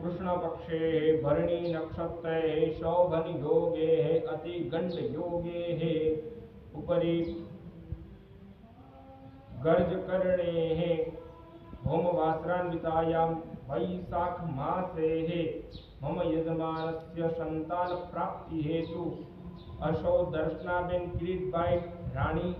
कृष्णपक्षे भरणी नक्षत्रे शोभन योगे अतिगंड योगे उपरि गर्ज करणे होमवासरान्वितायां वैशाखमासे मम यजमानस्य सन्तानप्राप्तिहेतु असौ दर्शनाबेन किरीटबाई राणी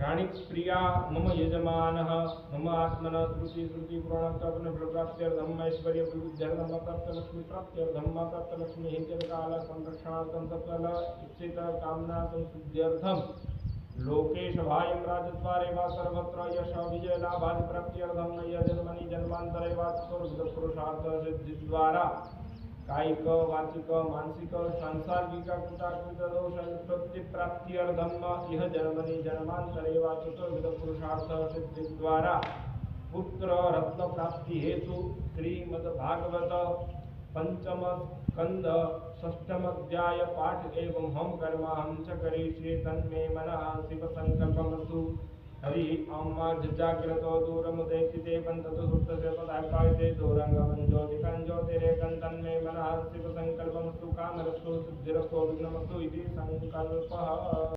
राणीप्रिया मम यजमानः, मम आत्मन, श्रुति श्रुति पुराणकल्पनफलप्राप्त्यर्थम् ऐश्वर्यविबुद्ध्यर्थम् अतत्तलक्ष्मीप्राप्त्यर्थम् अतत्तलक्ष्मीः चिरकालसंरक्षणार्थं सकल इप्सितकामना संसिद्ध्यर्थम् लोकेशभायं, राजद्वारे, वा सर्वत्र, यश विजयलाभादिप्राप्त्यर्थं यजन्मनि जन्मान्तरे, वा चतुर्विधपुरुषार्थसिद्धिद्वारा कायिक, वाचिक, मानसिक सांसार्गिक कृताकृत दोष निवृत्ति प्राप्त्यर्थम इह जन्मनि जन्मांतरे वा चतुर्विध पुरुषार्थ सिद्धि द्वारा। पुत्र रत्न प्राप्ति हेतु श्रीमद् भागवत पंचम स्कंद षष्ठम अध्याय पाठ एवं हम कर्म हम च करिष्ये तन्मे मनः शिव संकल्पमस्तु हरि ओम जाग्रतो दूरमुदैक्षिते पन्ततु दूरङ्गमं ज्योतिकं ज्योतिरेकं तन्मे मनः शिव संकल्पमस्तु कामरस्तु सिद्धिरस्तु विघ्नमस्तु इति संकल्पः।